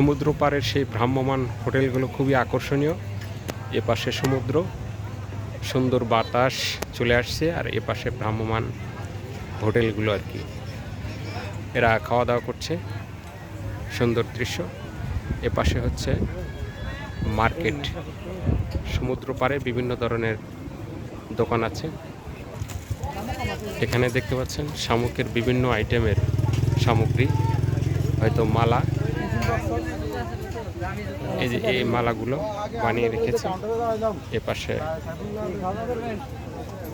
সমুদ্র পাড়ের সেই ভ্রাম্যমান হোটেলগুলো খুবই আকর্ষণীয়। এ পাশে সমুদ্র, সুন্দর বাতাস চলে আসছে আর এ পাশে ভ্রাম্যমান হোটেলগুলো আর কি। এরা খাওয়া দাওয়া করছে, সুন্দর দৃশ্য। এ পাশে হচ্ছে মার্কেট সমুদ্র পাড়ে বিভিন্ন ধরনের দোকান আছে। এখানে দেখতে পাচ্ছেন শামুকের বিভিন্ন আইটেমের সামগ্রী, হয়তো মালা এই যে এই মালাগুলো বানিয়ে রেখেছে। এপাশে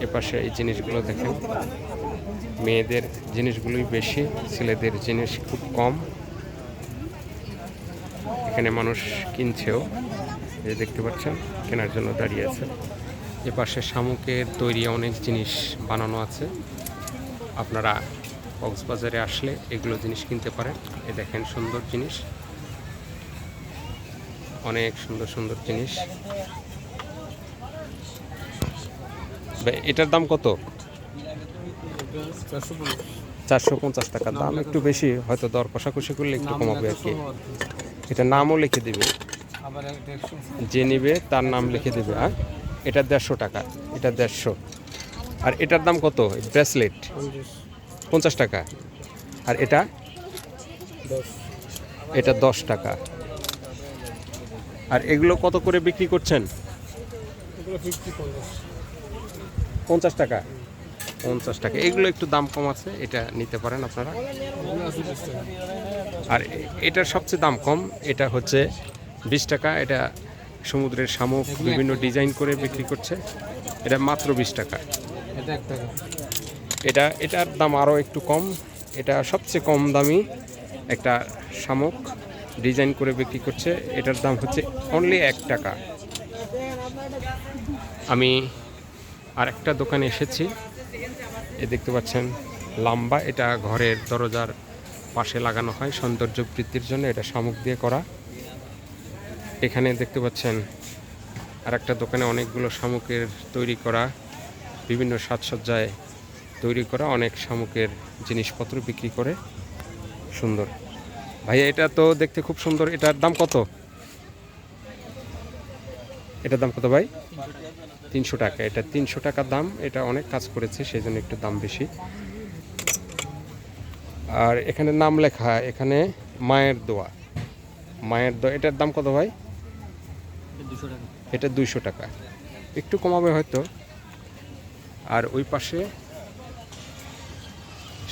এপাশে এই জিনিসগুলো দেখেন। মেয়েদের জিনিসগুলোই বেশি, ছেলেদের জিনিস খুব কম। এখানে মানুষ কিনছেও যে দেখতে পাচ্ছেন, কেনার জন্য দাঁড়িয়ে আছে। এপাশে শামুকের তৈরি অনেক জিনিস বানানো আছে। আপনারা কক্সবাজারে আসলে এগুলো জিনিস কিনতে পারেন। এ দেখেন সুন্দর জিনিস। অনেক সুন্দর সুন্দর জিনিস। এটার দাম কত? চারশো পঞ্চাশ টাকা। দাম একটু বেশি হয়তো দর কষাকষি করলে একটু কমাবে আর কি। এটা নামও লিখে দিবে। যে নিবে তার নাম লিখে দেবে হ্যাঁ? এটা দেড়শো টাকা এটা দেড়শো। আর এটার দাম কত? ব্রেসলেট? পঞ্চাশ। টাকা। আর এটা? এটা দশ টাকা। আর এগুলো কত করে বিক্রি করছেন? পঞ্চাশ। টাকা? পঞ্চাশ টাকা। এগুলো একটু দাম কম আছে এটা নিতে পারেন আপনারা। আর এটার সবচেয়ে দাম কম এটা হচ্ছে বিশ টাকা। এটা সমুদ্রের শামুক বিভিন্ন ডিজাইন করে বিক্রি করছে। এটা মাত্র বিশ টাকা। এটা এটার দাম আরও একটু কম। এটা সবচেয়ে কম দামি একটা শামুক। ডিজাইন করে বিক্রি করছে, এটার দাম হচ্ছে অনলি এক টাকা। আমি আর একটা দোকানে এসেছি, এ দেখতে পাচ্ছেন লাম্বা, এটা ঘরের দরজার পাশে লাগানো হয়, সৌন্দর্য বৃদ্ধির জন্য এটা শামুক দিয়ে করা। এখানে দেখতে পাচ্ছেন আর একটা দোকানে অনেকগুলো শামুকের তৈরি করা, বিভিন্ন সাজসজ্জায় তৈরি করা অনেক শামুকের জিনিসপত্র বিক্রি করে, সুন্দর। ভাইয়া, এটা তো দেখতে খুব সুন্দর। এটার দাম কত? এটার দাম কত ভাই? তিনশো টাকা। এটা তিনশো টাকা দাম। এটা অনেক কাজ করেছে সেই জন্য একটু দাম বেশি। আর এখানে নাম লেখা, এখানে মায়ের দোয়া। মায়ের দোয়া, এটার দাম কত ভাই? এটা দুইশো টাকা। একটু কমাবে হয়তো। আর ওই পাশে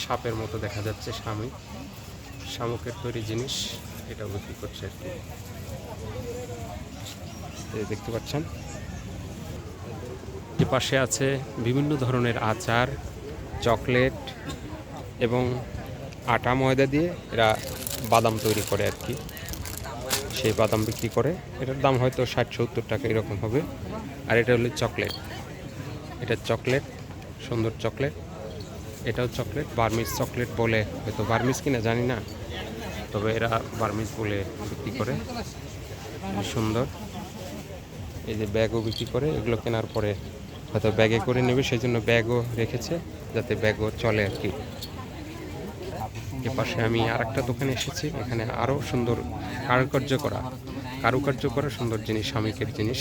সাপের মতো দেখা যাচ্ছে শামুক শামুকের তৈরি জিনিস এটা বিক্রি করছে আর কি। দেখতে পাচ্ছেন। এ পাশে আছে বিভিন্ন ধরনের আচার, চকলেট এবং আটা ময়দা দিয়ে এরা বাদাম তৈরি করে আর কি। সেই বাদাম বিক্রি করে। এটার দাম হয়তো ষাট, সত্তর টাকা এরকম হবে। আর এটা হলো চকলেট। এটা চকলেট, সুন্দর চকলেট। এটাও চকলেট বার্মিস চকলেট বলে, হয়তো বার্মিস কিনা জানি না, তবে এরা বার্মিস বলে বিক্রি করে। সুন্দর। এই যে ব্যাগও বিক্রি করে, এগুলো কেনার পরে হয়তো ব্যাগে করে নেবে সেই জন্য ব্যাগও রেখেছে, যাতে ব্যাগও চলে আর কি। এ পাশে আমি আর একটা দোকানে এসেছি, এখানে আরও সুন্দর কারুকার্য করা কারুকার্য করা সুন্দর জিনিস স্বামিকের জিনিস।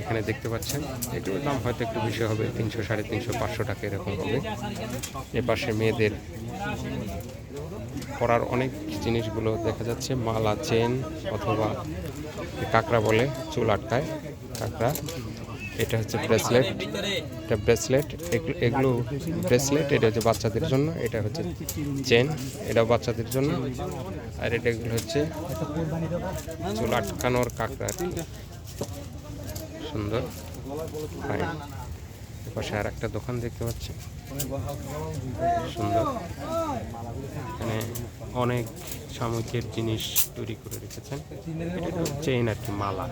এখানে দেখতে পাচ্ছেন এগুলোর দাম হয়তো একটু বেশি হবে, তিনশো সাড়ে তিনশো, পাঁচশো টাকা এরকম হবে। এ পাশে মেয়েদের পরার অনেক জিনিসগুলো দেখা যাচ্ছে, মালা, চেন অথবা কাঁকড়া বলে চুল আটকায়, কাঁকড়া। এটা হচ্ছে ব্রেসলেট, এটা ব্রেসলেট, এগুলো ব্রেসলেট, এটা হচ্ছে বাচ্চাদের জন্য, এটা হচ্ছে চেন, এটাও বাচ্চাদের জন্য। আর এটা এগুলো হচ্ছে চুল আটকানোর কাঁকড়া সুন্দর। হয় পাশে আর একটা দোকান দেখতে পাচ্ছি। সুন্দর। এখানে অনেক সামুদ্রিক জিনিস তৈরি করে রেখেছেন। এটা চেইন আর কি মালা।